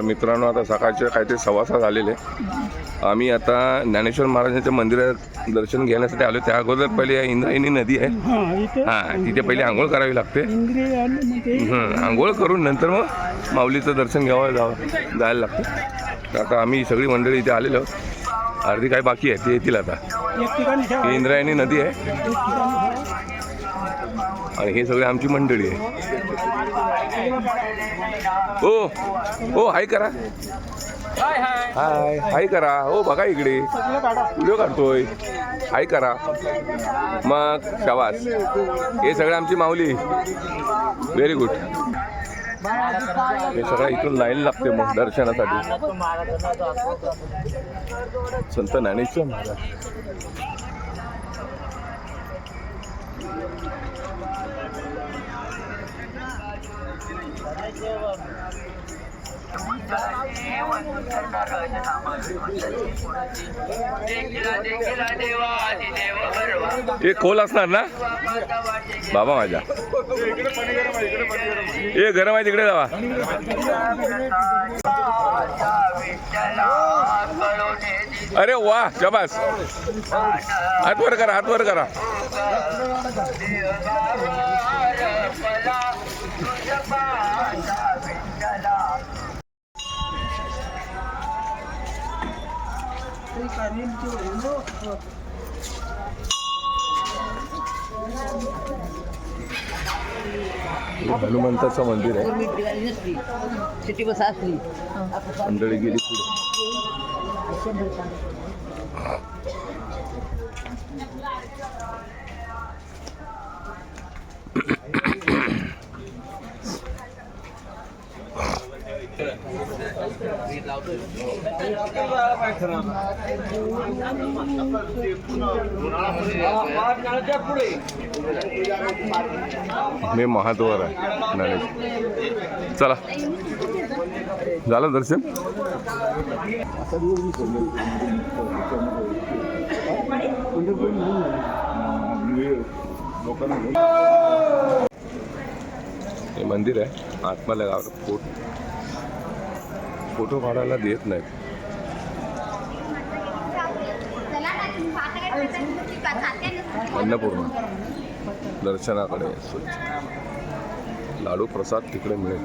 तर मित्रांनो आता सकाळचे काहीतरी सव्वा सहा झालेले. आम्ही आता ज्ञानेश्वर महाराजांच्या मंदिरात दर्शन घेण्यासाठी आलो त्या अगोदर पहिले इंद्रायणी नदी आहे. हा हां तिथे पहिले आंघोळ करावी लागते. म्हणजे आंघोळ करून नंतर मग माऊलीचं दर्शन घ्यावं जावं जायला लागतं. तर आता आम्ही सगळी मंडळी इथे आलेलो आहोत. अर्धी काही बाकी आहे ते येतील आता. ही इंद्रायणी नदी आहे. आणि ही सगळी आमची मंडळी आहे. हो हो हाय करा. हाय हाय करा. हो बघा इकडे. व्हिडिओ काढतोय. हाय करा. मग शाबास. हे सगळं आमची माऊली. व्हेरी गुड हे सगळं इथून लाईन लागते मग दर्शनासाठी. संत ज्ञानेश्वर महाराज. हे खोल असणार ना? बाबा माझ्या. हे गरम आहे तिकडे जावा. अरे वा शबास. हात वर करा हात वर करा. हनुमंताचं मंदिर आहे. सिटी बस असली. मंडळी गेली पुढे. मी महाद्वार आहे चला. झालं दर्शन? हे मंदिर आहे आतमध्ये गावात फोर्ट फोटो काढायला देत नाहीत. अन्नपूर्णा दर्शनाकडे स्वच्छ लाडू प्रसाद तिकडे मिळेल.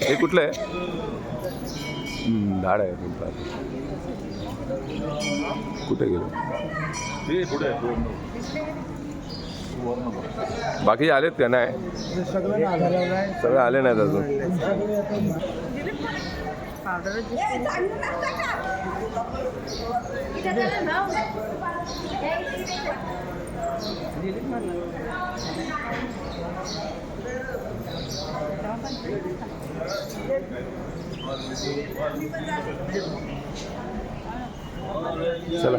हे कुठलं आहे? झाड आहे तुमचं कुठे गेलं? बाकी आलेत का? नाही. हे सगळे आले नाहीत अजून. आता चला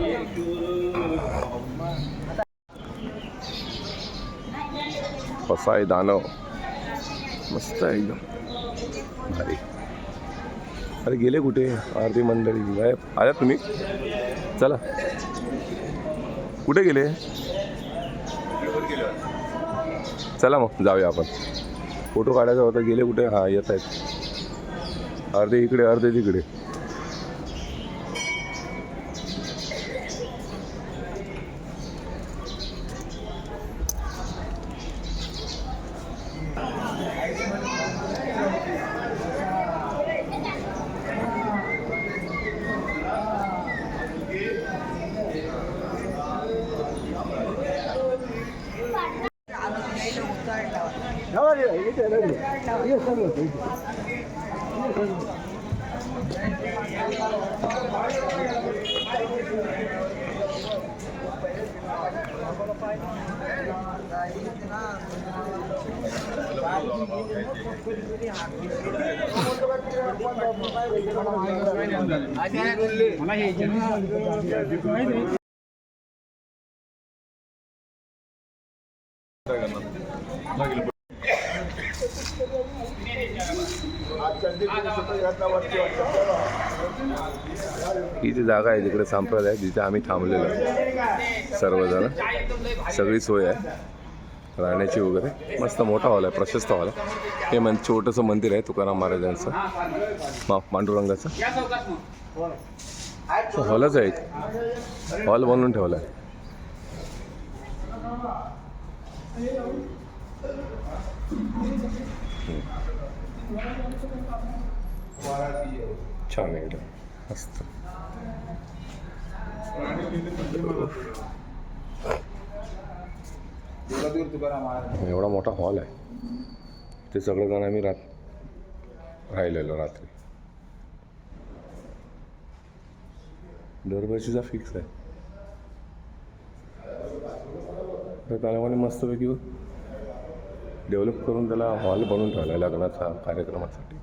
पसाय दानव मस्त एकदम भारी अरे गेले कुठे? आरती मंडळी गायब. आल्यात तुम्ही? चला. कुठे गेले? चला मग जाऊया आपण. फोटो काढायचा होता गेले कुठे? हा येत आहेत. अर्धे इकडे अर्धे तिकडे. అదే ही जी जागा आहे तिकडे संप्रदाय जिथे आम्ही थांबलेलो आहे. सर्वजण. सगळी सोय आहे. राहण्याची वगैरे. मस्त मोठा हॉल आहे प्रशस्त हॉल आहे. हे मन छोटंसं मंदिर आहे तुकाराम महाराजांचं. मा पांडुरंगाचं. हॉलच आहे एक हॉल बनवून ठेवला आहे. छान आहे एकदम. मस्त. एवढा मोठा हॉल आहे. ते सगळेजण आम्ही रात राहिलेलो रात्री. दरवर्षीचा फिक्स आहे. तर त्याला मस्तपैकी डेव्हलप करून त्याला हॉल बनवून ठेवला लग्नाचा कार्यक्रमासाठी.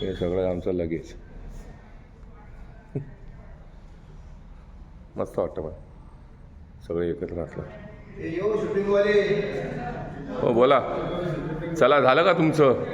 हे सगळं आमचं लगेच. मस्त वाटतं पण सगळे एकत्र असलं. हो बोला. चला झालं का तुमचं?